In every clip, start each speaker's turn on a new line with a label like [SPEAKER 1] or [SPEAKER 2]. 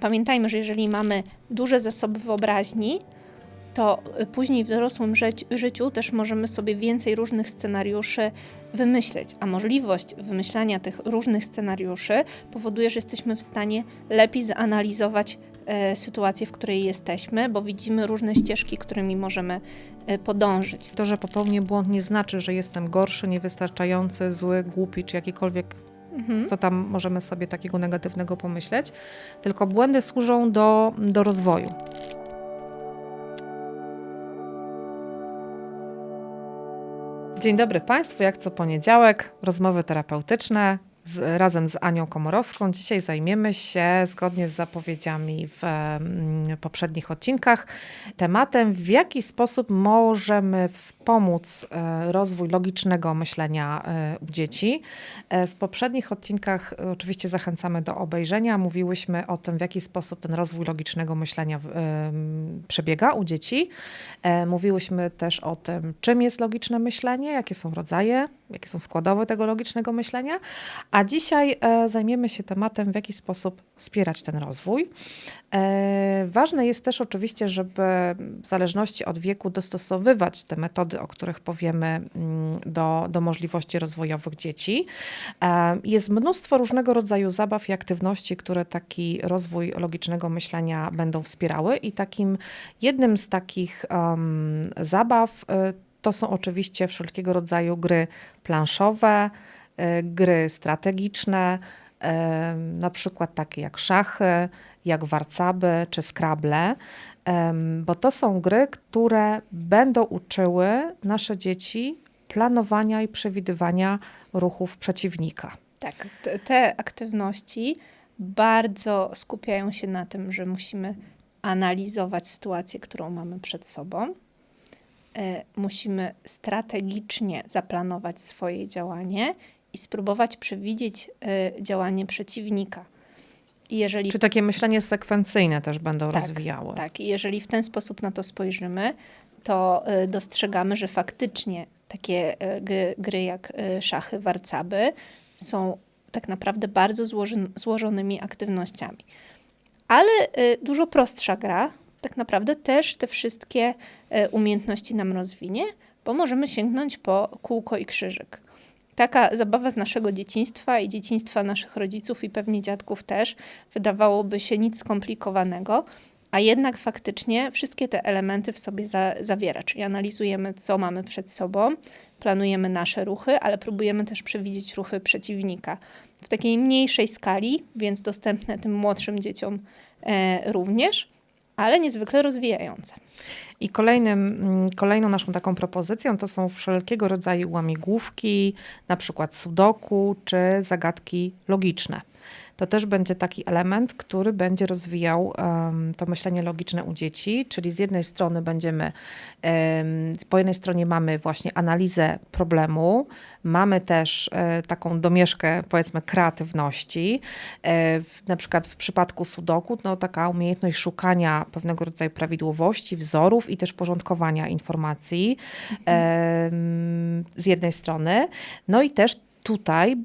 [SPEAKER 1] pamiętajmy, że jeżeli mamy duże zasoby wyobraźni, to y, później w dorosłym życi- życiu też możemy sobie więcej różnych scenariuszy wymyśleć, a możliwość wymyślania tych różnych scenariuszy powoduje, że jesteśmy w stanie lepiej zanalizować e, sytuację, w której jesteśmy, bo widzimy różne ścieżki, którymi możemy e, podążyć.
[SPEAKER 2] To, że popełnię błąd nie znaczy, że jestem gorszy, niewystarczający, zły, głupi czy jakikolwiek,
[SPEAKER 1] Mhm.
[SPEAKER 2] co tam możemy sobie takiego negatywnego pomyśleć, tylko błędy służą do, do rozwoju. Dzień dobry Państwu, jak co poniedziałek, rozmowy terapeutyczne z, razem z Anią Komorowską. Dzisiaj zajmiemy się, zgodnie z zapowiedziami w mm, poprzednich odcinkach, tematem, w jaki sposób możemy wspomóc e, rozwój logicznego myślenia e, u dzieci. E, W poprzednich odcinkach e, oczywiście zachęcamy do obejrzenia. Mówiłyśmy o tym, w jaki sposób ten rozwój logicznego myślenia em, przebiega u dzieci. E, Mówiłyśmy też o tym, czym jest logiczne myślenie, jakie są rodzaje, jakie są składowe tego logicznego myślenia. A dzisiaj e, zajmiemy się tematem, w jaki sposób wspierać ten rozwój. E, ważne jest też oczywiście, żeby w zależności od wieku dostosowywać te metody, o których powiemy, mm, do, do możliwości rozwojowych dzieci. E, Jest mnóstwo różnego rodzaju zabaw i aktywności, które taki rozwój logicznego myślenia będą wspierały, i takim jednym z takich em, zabaw e, to są oczywiście wszelkiego rodzaju gry planszowe, e, gry strategiczne, e, na przykład takie jak szachy, jak warcaby czy scrabble, em, bo to są gry, które będą uczyły nasze dzieci planowania i przewidywania ruchów przeciwnika.
[SPEAKER 1] Tak, te aktywności bardzo skupiają się na tym, że musimy analizować sytuację, którą mamy przed sobą. E, musimy strategicznie zaplanować swoje działanie i spróbować przewidzieć e, działanie przeciwnika. I jeżeli
[SPEAKER 2] Czy takie myślenie sekwencyjne też będą
[SPEAKER 1] Tak,
[SPEAKER 2] rozwijały?
[SPEAKER 1] Tak, i jeżeli w ten sposób na to spojrzymy, to y, dostrzegamy, że faktycznie takie gry, jak szachy, warcaby są tak naprawdę bardzo złożon- złożonymi aktywnościami. Ale dużo prostsza gra tak naprawdę też te wszystkie y, umiejętności nam rozwinie, bo możemy sięgnąć po kółko i krzyżyk. Taka zabawa z naszego dzieciństwa i dzieciństwa naszych rodziców i pewnie dziadków też wydawałoby się nic skomplikowanego, a jednak faktycznie wszystkie te elementy w sobie za, zawiera, czyli analizujemy, co mamy przed sobą, planujemy nasze ruchy, ale próbujemy też przewidzieć ruchy przeciwnika. W takiej mniejszej skali, więc dostępne tym młodszym dzieciom e, również, ale niezwykle rozwijające.
[SPEAKER 2] I kolejnym, mm, kolejną naszą taką propozycją to są wszelkiego rodzaju łamigłówki, na przykład sudoku czy zagadki logiczne. To też będzie taki element, który będzie rozwijał em, to myślenie logiczne u dzieci, czyli z jednej strony będziemy, em, po jednej stronie mamy właśnie analizę problemu, mamy też e, taką domieszkę powiedzmy kreatywności. W, na przykład w przypadku sudoku, no taka umiejętność szukania pewnego rodzaju prawidłowości, wzorów i też porządkowania informacji em, z jednej strony. No i też tutaj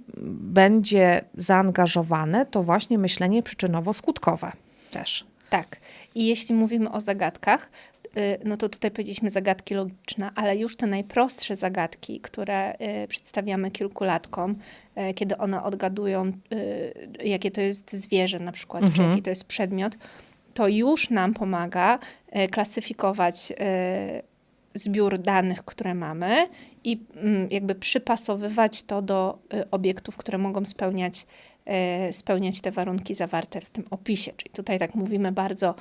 [SPEAKER 2] będzie zaangażowane to właśnie myślenie przyczynowo-skutkowe też.
[SPEAKER 1] Tak. I jeśli mówimy o zagadkach, y, no to tutaj powiedzieliśmy zagadki logiczne, ale już te najprostsze zagadki, które y, przedstawiamy kilkulatkom, y, kiedy one odgadują, jakie to jest zwierzę na przykład, czy
[SPEAKER 2] Mhm.
[SPEAKER 1] jaki to jest przedmiot, to już nam pomaga klasyfikować zbiór danych, które mamy i mm, jakby przypasowywać to do y, obiektów, które mogą spełniać, y, spełniać te warunki zawarte w tym opisie. Czyli tutaj tak mówimy bardzo,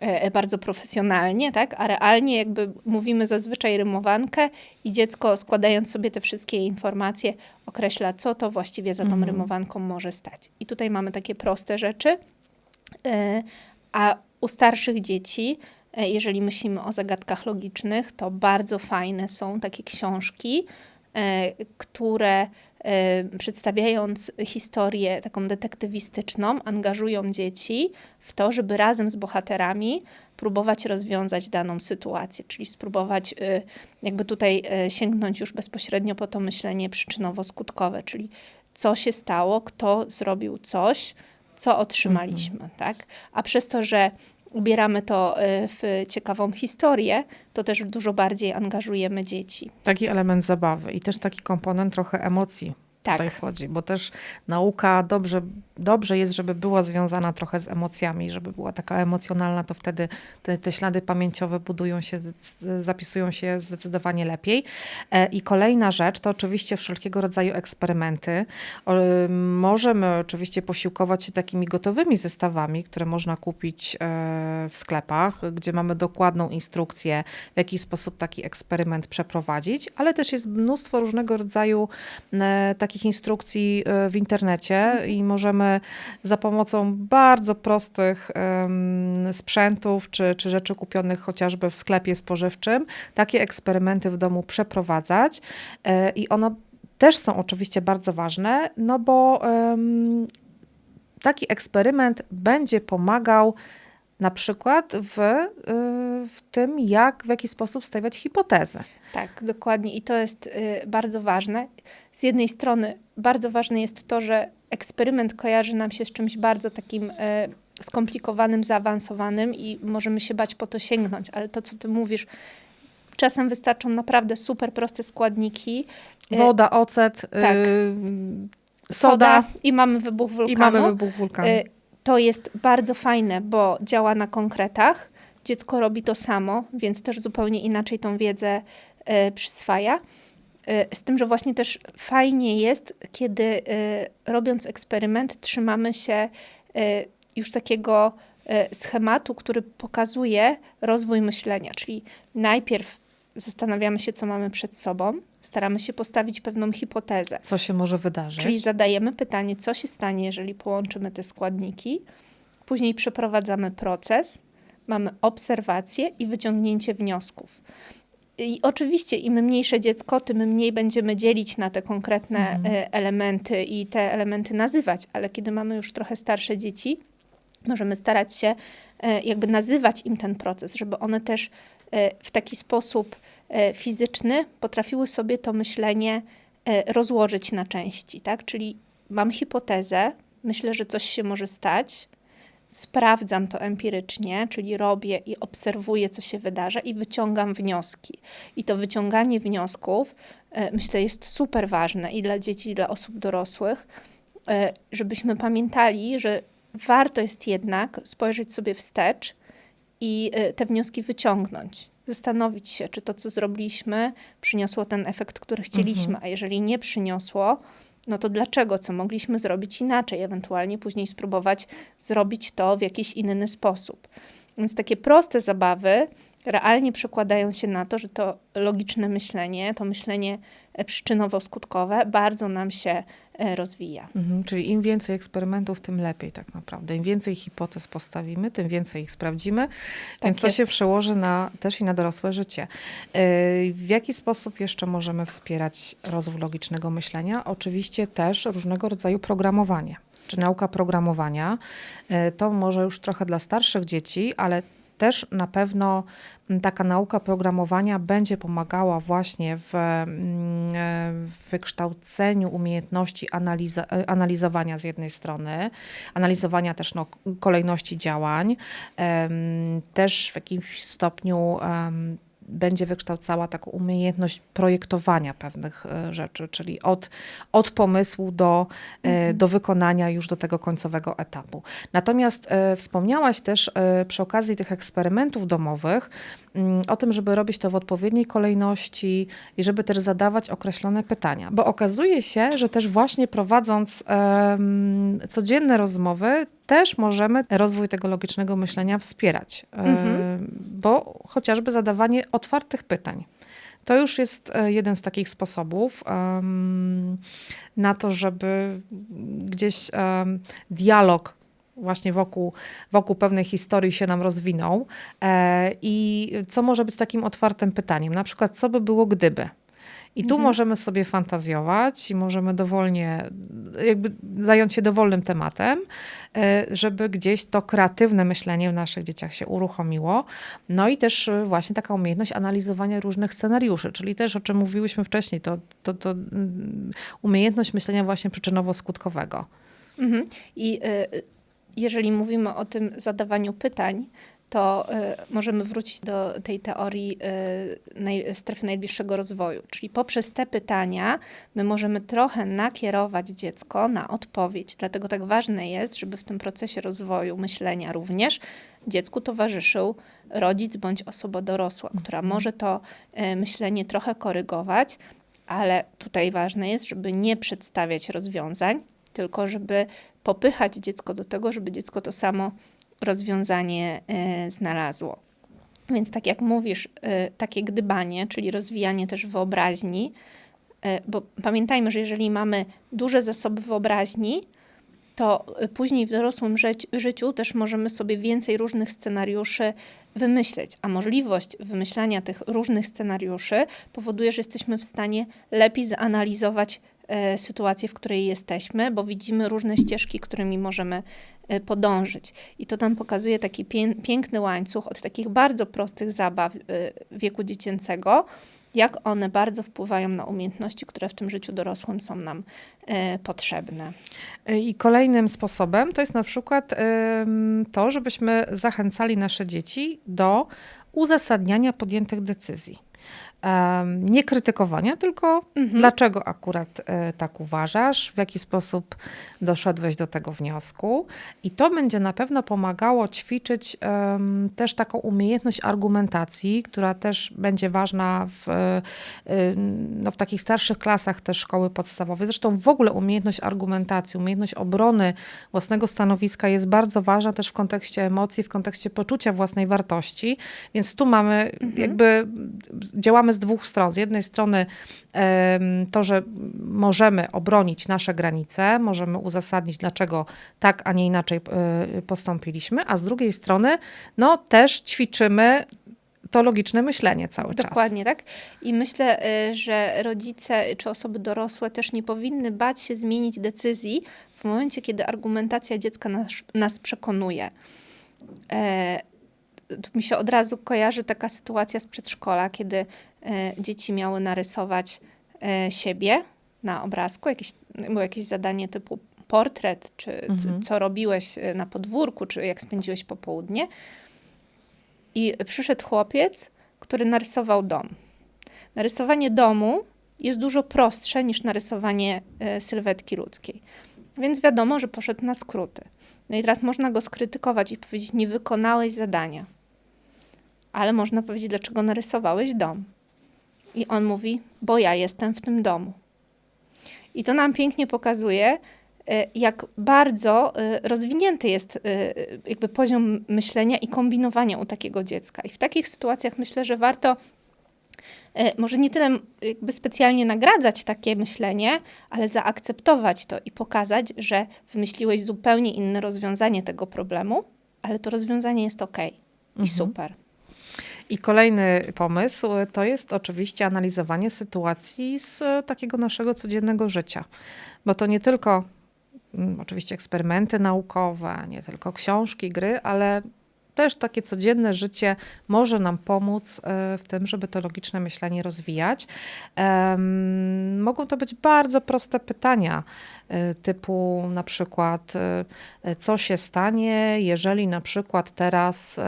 [SPEAKER 1] e, bardzo profesjonalnie, tak? a realnie jakby mówimy zazwyczaj rymowankę i dziecko składając sobie te wszystkie informacje określa, co to właściwie za tą
[SPEAKER 2] Mhm.
[SPEAKER 1] rymowanką może stać. I tutaj mamy takie proste rzeczy, e, a u starszych dzieci, e, jeżeli myślimy o zagadkach logicznych, to bardzo fajne są takie książki, e, które e, przedstawiając historię taką detektywistyczną, angażują dzieci w to, żeby razem z bohaterami próbować rozwiązać daną sytuację, czyli spróbować e, jakby tutaj e, sięgnąć już bezpośrednio po to myślenie przyczynowo-skutkowe, czyli co się stało, kto zrobił coś, co otrzymaliśmy, tak? A przez to, że ubieramy to y, w ciekawą historię, to też dużo bardziej angażujemy dzieci.
[SPEAKER 2] Taki element zabawy i też taki komponent trochę emocji
[SPEAKER 1] Tak.
[SPEAKER 2] tutaj wchodzi, bo też nauka dobrze, dobrze jest, żeby była związana trochę z emocjami, żeby była taka emocjonalna, to wtedy te, te ślady pamięciowe budują się, zapisują się zdecydowanie lepiej. E, I kolejna rzecz to oczywiście wszelkiego rodzaju eksperymenty. Y, Możemy oczywiście posiłkować się takimi gotowymi zestawami, które można kupić e, w sklepach, gdzie mamy dokładną instrukcję, w jaki sposób taki eksperyment przeprowadzić, ale też jest mnóstwo różnego rodzaju e, takich instrukcji e, w internecie i możemy za pomocą bardzo prostych sprzętów czy, czy rzeczy kupionych chociażby w sklepie spożywczym takie eksperymenty w domu przeprowadzać. E, i ono też są oczywiście bardzo ważne, no bo taki eksperyment będzie pomagał na przykład w, y, w tym, jak, w jaki sposób stawiać hipotezy.
[SPEAKER 1] Tak, dokładnie. I to jest y, bardzo ważne. Z jednej strony bardzo ważne jest to, że eksperyment kojarzy nam się z czymś bardzo takim y, skomplikowanym, zaawansowanym i możemy się bać po to sięgnąć, ale to, co ty mówisz, czasem wystarczą naprawdę super proste składniki.
[SPEAKER 2] Woda, ocet,
[SPEAKER 1] tak.
[SPEAKER 2] soda,
[SPEAKER 1] i mamy wybuch wulkanu.
[SPEAKER 2] i mamy wybuch wulkanu.
[SPEAKER 1] To jest bardzo fajne, bo działa na konkretach. Dziecko robi to samo, więc też zupełnie inaczej tą wiedzę y, przyswaja. Y, Z tym, że właśnie też fajnie jest, kiedy y, robiąc eksperyment, trzymamy się już takiego schematu, który pokazuje rozwój myślenia. Czyli najpierw zastanawiamy się, co mamy przed sobą, staramy się postawić pewną hipotezę.
[SPEAKER 2] Co się może wydarzyć?
[SPEAKER 1] Czyli zadajemy pytanie, co się stanie, jeżeli połączymy te składniki. Później przeprowadzamy proces, mamy obserwację i wyciągnięcie wniosków. I oczywiście, im mniejsze dziecko, tym mniej będziemy dzielić na te konkretne
[SPEAKER 2] Mhm.
[SPEAKER 1] e, elementy i te elementy nazywać, ale kiedy mamy już trochę starsze dzieci, możemy starać się e, jakby nazywać im ten proces, żeby one też e, w taki sposób fizyczny potrafiły sobie to myślenie e, rozłożyć na części, tak? Czyli mam hipotezę, myślę, że coś się może stać, sprawdzam to empirycznie, czyli robię i obserwuję, co się wydarza i wyciągam wnioski. I to wyciąganie wniosków, e, myślę, jest super ważne i dla dzieci, i dla osób dorosłych, e, żebyśmy pamiętali, że warto jest jednak spojrzeć sobie wstecz i e, te wnioski wyciągnąć. Zastanowić się, czy to, co zrobiliśmy, przyniosło ten efekt, który chcieliśmy, a jeżeli nie przyniosło, no to dlaczego? Co mogliśmy zrobić inaczej? Ewentualnie później spróbować zrobić to w jakiś inny sposób. Więc takie proste zabawy realnie przekładają się na to, że to logiczne myślenie, to myślenie przyczynowo-skutkowe bardzo nam się e, rozwija.
[SPEAKER 2] Mhm, czyli im więcej eksperymentów, tym lepiej tak naprawdę. Im więcej hipotez postawimy, tym więcej ich sprawdzimy, więc to
[SPEAKER 1] jest.
[SPEAKER 2] się przełoży na, też i na dorosłe życie. Yy, W jaki sposób jeszcze możemy wspierać rozwój logicznego myślenia? Oczywiście też różnego rodzaju programowanie. Czy nauka programowania yy, to może już trochę dla starszych dzieci, ale też na pewno taka nauka programowania będzie pomagała właśnie w, mm, e, w wykształceniu umiejętności analiza, e, analizowania z jednej strony, analizowania też no, kolejności działań, też w jakimś stopniu będzie wykształcała taką umiejętność projektowania pewnych e, rzeczy, czyli od, od pomysłu do, e, do wykonania już do tego końcowego etapu. Natomiast e, wspomniałaś też przy okazji tych eksperymentów domowych o tym, żeby robić to w odpowiedniej kolejności i żeby też zadawać określone pytania. Bo okazuje się, że też właśnie prowadząc em, codzienne rozmowy, też możemy rozwój tego logicznego myślenia wspierać.
[SPEAKER 1] Mhm.
[SPEAKER 2] Bo chociażby zadawanie otwartych pytań. To już jest e, jeden z takich sposobów em, na to, żeby gdzieś em, dialog właśnie wokół, wokół pewnej historii się nam rozwinął. E, I co może być takim otwartym pytaniem? Na przykład, co by było gdyby? I tu
[SPEAKER 1] Mhm.
[SPEAKER 2] możemy sobie fantazjować i możemy dowolnie, jakby zająć się dowolnym tematem, e, żeby gdzieś to kreatywne myślenie w naszych dzieciach się uruchomiło. No i też e, właśnie taka umiejętność analizowania różnych scenariuszy, czyli też o czym mówiłyśmy wcześniej, to, to, to mm, umiejętność myślenia właśnie przyczynowo-skutkowego.
[SPEAKER 1] Mhm. I y, jeżeli mówimy o tym zadawaniu pytań, to y, możemy wrócić do tej teorii y, naj, strefy najbliższego rozwoju. Czyli poprzez te pytania my możemy trochę nakierować dziecko na odpowiedź. Dlatego tak ważne jest, żeby w tym procesie rozwoju myślenia również dziecku towarzyszył rodzic bądź osoba dorosła, która może to y, myślenie trochę korygować, ale tutaj ważne jest, żeby nie przedstawiać rozwiązań, tylko żeby popychać dziecko do tego, żeby dziecko to samo rozwiązanie e, znalazło. Więc tak jak mówisz, e, takie gdybanie, czyli rozwijanie też wyobraźni, e, bo pamiętajmy, że jeżeli mamy duże zasoby wyobraźni, to później w dorosłym życiu też możemy sobie więcej różnych scenariuszy wymyśleć, a możliwość wymyślania tych różnych scenariuszy powoduje, że jesteśmy w stanie lepiej zanalizować sytuację, w której jesteśmy, bo widzimy różne ścieżki, którymi możemy e, podążyć. I to nam pokazuje taki pię- piękny łańcuch od takich bardzo prostych zabaw e, wieku dziecięcego, jak one bardzo wpływają na umiejętności, które w tym życiu dorosłym są nam e, potrzebne.
[SPEAKER 2] I kolejnym sposobem to jest na przykład to, żebyśmy zachęcali nasze dzieci do uzasadniania podjętych decyzji. Nie krytykowania, tylko
[SPEAKER 1] Mhm.
[SPEAKER 2] dlaczego akurat e, tak uważasz, w jaki sposób doszedłeś do tego wniosku. I to będzie na pewno pomagało ćwiczyć też taką umiejętność argumentacji, która też będzie ważna w, e, no, w takich starszych klasach też szkoły podstawowej. Zresztą w ogóle umiejętność argumentacji, umiejętność obrony własnego stanowiska jest bardzo ważna też w kontekście emocji, w kontekście poczucia własnej wartości. Więc tu mamy jakby działamy z dwóch stron. Z jednej strony to, że możemy obronić nasze granice, możemy uzasadnić, dlaczego tak, a nie inaczej e, postąpiliśmy, a z drugiej strony no też ćwiczymy to logiczne myślenie cały czas.
[SPEAKER 1] Dokładnie, tak. I myślę, y, że rodzice czy osoby dorosłe też nie powinny bać się zmienić decyzji w momencie, kiedy argumentacja dziecka nas, nas przekonuje. E, tu mi się od razu kojarzy taka sytuacja z przedszkola, kiedy e, dzieci miały narysować e, siebie na obrazku, jakieś, było jakieś zadanie typu portret, czy
[SPEAKER 2] Mhm.
[SPEAKER 1] co robiłeś e, na podwórku, czy jak spędziłeś popołudnie. I przyszedł chłopiec, który narysował dom. Narysowanie domu jest dużo prostsze niż narysowanie sylwetki ludzkiej. Więc wiadomo, że poszedł na skróty. No i teraz można go skrytykować i powiedzieć, nie wykonałeś zadania. Ale można powiedzieć, dlaczego narysowałeś dom. I on mówi, bo ja jestem w tym domu. I to nam pięknie pokazuje, e, jak bardzo e, rozwinięty jest e, jakby poziom myślenia i kombinowania u takiego dziecka. I w takich sytuacjach myślę, że warto może nie tyle jakby specjalnie nagradzać takie myślenie, ale zaakceptować to i pokazać, że wymyśliłeś zupełnie inne rozwiązanie tego problemu, ale to rozwiązanie jest ok i
[SPEAKER 2] Mhm.
[SPEAKER 1] super.
[SPEAKER 2] I kolejny pomysł y, to jest oczywiście analizowanie sytuacji z y, takiego naszego codziennego życia. Bo to nie tylko mm, oczywiście eksperymenty naukowe, nie tylko książki, gry, ale też takie codzienne życie może nam pomóc y, w tym, żeby to logiczne myślenie rozwijać. Mogą to być bardzo proste pytania, typu na przykład, co się stanie, jeżeli na przykład teraz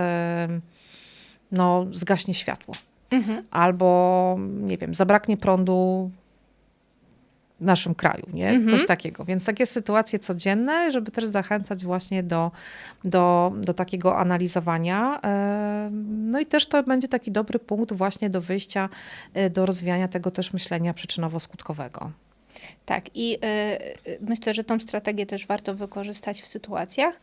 [SPEAKER 2] no, zgaśnie światło,
[SPEAKER 1] Mhm.
[SPEAKER 2] albo nie wiem, zabraknie prądu w naszym kraju, nie?
[SPEAKER 1] Mhm.
[SPEAKER 2] Coś takiego. Więc takie sytuacje codzienne, żeby też zachęcać właśnie do, do, do takiego analizowania. No i też to będzie taki dobry punkt właśnie do wyjścia, e, do rozwijania tego też myślenia przyczynowo-skutkowego.
[SPEAKER 1] Tak, i y, myślę, że tą strategię też warto wykorzystać w sytuacjach,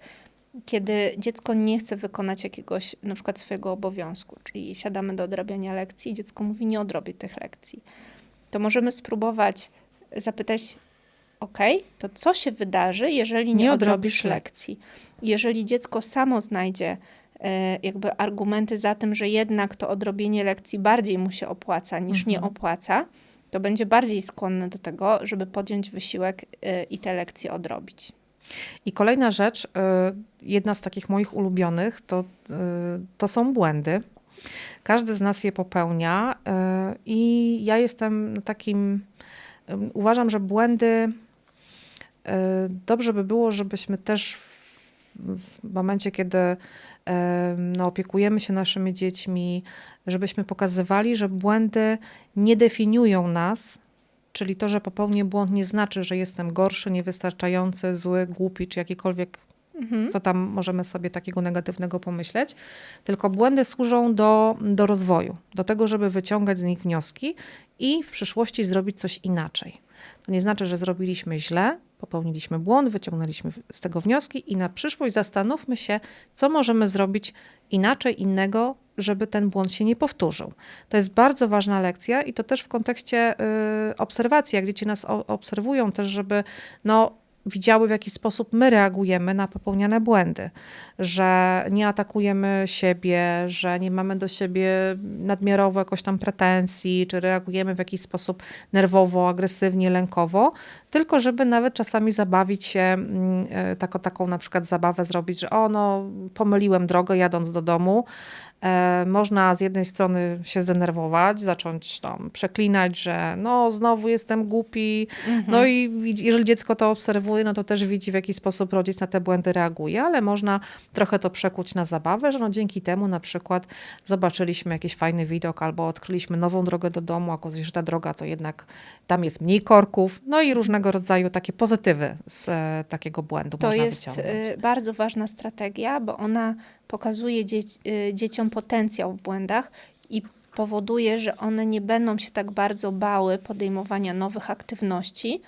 [SPEAKER 1] kiedy dziecko nie chce wykonać jakiegoś na przykład swojego obowiązku, czyli siadamy do odrabiania lekcji i dziecko mówi nie odrobię tych lekcji. To możemy spróbować zapytać, ok, to co się wydarzy, jeżeli nie,
[SPEAKER 2] Nie
[SPEAKER 1] odrobisz lekcji? Jeżeli dziecko samo znajdzie e, jakby argumenty za tym, że jednak to odrobienie lekcji bardziej mu się opłaca niż nie
[SPEAKER 2] Mhm.
[SPEAKER 1] opłaca, to będzie bardziej skłonny do tego, żeby podjąć wysiłek y, i te lekcje odrobić.
[SPEAKER 2] I kolejna rzecz, y, jedna z takich moich ulubionych, to, y, to są błędy. Każdy z nas je popełnia y, i ja jestem takim, uważam, że błędy dobrze by było, żebyśmy też w momencie, kiedy no, opiekujemy się naszymi dziećmi, żebyśmy pokazywali, że błędy nie definiują nas, czyli to, że popełnię błąd nie znaczy, że jestem gorszy, niewystarczający, zły, głupi czy jakikolwiek
[SPEAKER 1] Mhm.
[SPEAKER 2] co tam możemy sobie takiego negatywnego pomyśleć, tylko błędy służą do, do rozwoju, do tego, żeby wyciągać z nich wnioski i w przyszłości zrobić coś inaczej. To nie znaczy, że zrobiliśmy źle, popełniliśmy błąd, wyciągnęliśmy z tego wnioski i na przyszłość zastanówmy się, co możemy zrobić inaczej, innego, żeby ten błąd się nie powtórzył. To jest bardzo ważna lekcja i to też w kontekście y, obserwacji, jak dzieci nas o, obserwują, też żeby no, widziały, w jaki sposób my reagujemy na popełniane błędy, że nie atakujemy siebie, że nie mamy do siebie nadmiarowo jakoś tam pretensji, czy reagujemy w jakiś sposób nerwowo, agresywnie, lękowo, tylko żeby nawet czasami zabawić się, mm, e, taką, taką na przykład zabawę zrobić, że o no, pomyliłem drogę jadąc do domu, można z jednej strony się zdenerwować, zacząć tam przeklinać, że no znowu jestem głupi. No i jeżeli dziecko to obserwuje, no to też widzi w jaki sposób rodzic na te błędy reaguje, ale można trochę to przekuć na zabawę, że no dzięki temu na przykład zobaczyliśmy jakiś fajny widok albo odkryliśmy nową drogę do domu, a okazuje się, że ta droga to jednak tam jest mniej korków, no i różnego rodzaju takie pozytywy z e, takiego błędu
[SPEAKER 1] To
[SPEAKER 2] można
[SPEAKER 1] jest
[SPEAKER 2] wyciągnąć.
[SPEAKER 1] y, bardzo ważna strategia, bo ona pokazuje dzieci, y, dzieciom potencjał w błędach i powoduje, że one nie będą się tak bardzo bały podejmowania nowych aktywności,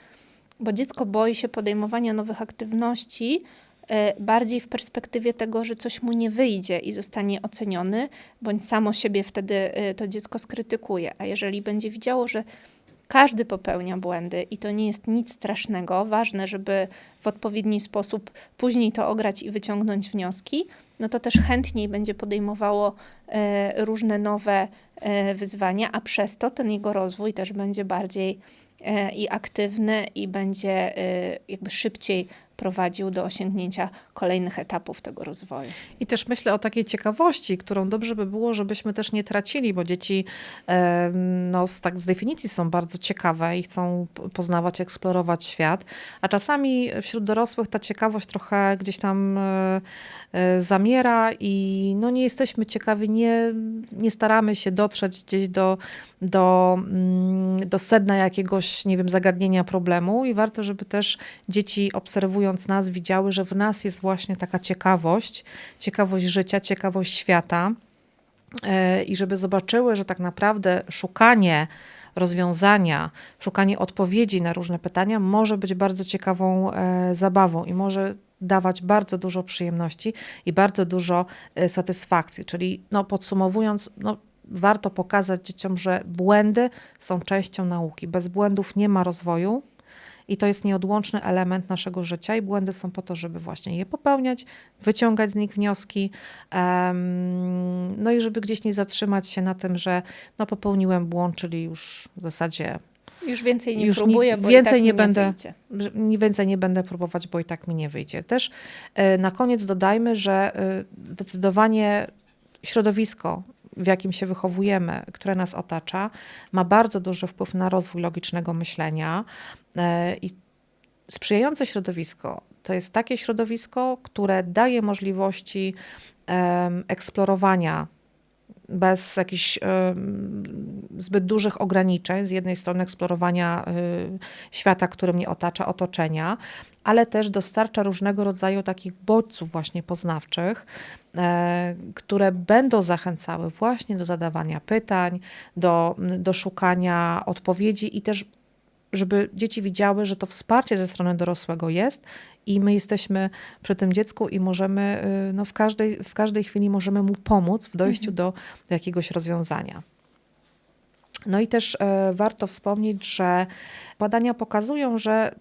[SPEAKER 1] bo dziecko boi się podejmowania nowych aktywności y, bardziej w perspektywie tego, że coś mu nie wyjdzie i zostanie oceniony, bądź samo siebie wtedy y, to dziecko skrytykuje. A jeżeli będzie widziało, że każdy popełnia błędy i to nie jest nic strasznego, ważne, żeby w odpowiedni sposób później to ograć i wyciągnąć wnioski, no to też chętniej będzie podejmowało e, różne nowe e, wyzwania, a przez to ten jego rozwój też będzie bardziej e, i aktywny i będzie jakby szybciej prowadził do osiągnięcia kolejnych etapów tego rozwoju.
[SPEAKER 2] I też myślę o takiej ciekawości, którą dobrze by było, żebyśmy też nie tracili, bo dzieci no, z, tak z definicji są bardzo ciekawe i chcą poznawać, eksplorować świat, a czasami wśród dorosłych ta ciekawość trochę gdzieś tam e, e, zamiera i no, nie jesteśmy ciekawi, nie, nie staramy się dotrzeć gdzieś do, do, mm, do sedna jakiegoś, nie wiem, zagadnienia problemu i warto, żeby też dzieci obserwując nas widziały, że w nas jest właśnie taka ciekawość, ciekawość życia, ciekawość świata e, i żeby zobaczyły, że tak naprawdę szukanie rozwiązania, szukanie odpowiedzi na różne pytania może być bardzo ciekawą e, zabawą i może dawać bardzo dużo przyjemności i bardzo dużo e, satysfakcji. Czyli no, podsumowując, no, warto pokazać dzieciom, że błędy są częścią nauki. Bez błędów nie ma rozwoju. I to jest nieodłączny element naszego życia, i błędy są po to, żeby właśnie je popełniać, wyciągać z nich wnioski, no i żeby gdzieś nie zatrzymać się na tym, że no popełniłem błąd, czyli już w zasadzie
[SPEAKER 1] Już więcej nie
[SPEAKER 2] Już
[SPEAKER 1] próbuję, bo
[SPEAKER 2] więcej
[SPEAKER 1] i tak
[SPEAKER 2] nie
[SPEAKER 1] mi
[SPEAKER 2] będę- nie więcej nie będę próbować, bo i tak mi nie wyjdzie. Też e, na koniec dodajmy, że e, zdecydowanie środowisko, w jakim się wychowujemy, które nas otacza, ma bardzo duży wpływ na rozwój logicznego myślenia. E, i sprzyjające środowisko to jest takie środowisko, które daje możliwości eksplorowania bez jakichś zbyt dużych ograniczeń. Z jednej strony eksplorowania y, świata, który mnie otacza, otoczenia, ale też dostarcza różnego rodzaju takich bodźców właśnie poznawczych, e, które będą zachęcały właśnie do zadawania pytań, do, do szukania odpowiedzi i też żeby dzieci widziały, że to wsparcie ze strony dorosłego jest i my jesteśmy przy tym dziecku i możemy, y, no w każdej, w każdej chwili możemy mu pomóc w dojściu do, do jakiegoś rozwiązania. No i też e, warto wspomnieć, że badania pokazują, że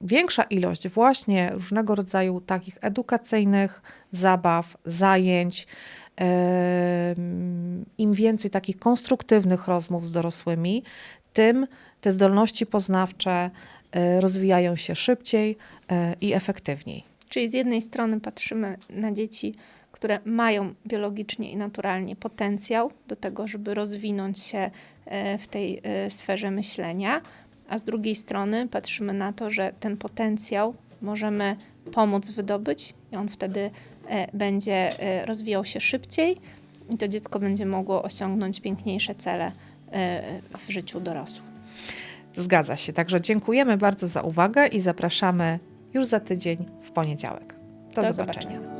[SPEAKER 2] większa ilość właśnie różnego rodzaju takich edukacyjnych zabaw, zajęć, em, im więcej takich konstruktywnych rozmów z dorosłymi, tym te zdolności poznawcze e, rozwijają się szybciej e, i efektywniej.
[SPEAKER 1] Czyli z jednej strony patrzymy na dzieci, które mają biologicznie i naturalnie potencjał do tego, żeby rozwinąć się e, w tej sferze myślenia, a z drugiej strony patrzymy na to, że ten potencjał możemy pomóc wydobyć i on wtedy będzie rozwijał się szybciej i to dziecko będzie mogło osiągnąć piękniejsze cele w życiu dorosłym.
[SPEAKER 2] Zgadza się. Także dziękujemy bardzo za uwagę i zapraszamy już za tydzień w poniedziałek. Do,
[SPEAKER 1] Do
[SPEAKER 2] zobaczenia.
[SPEAKER 1] zobaczenia.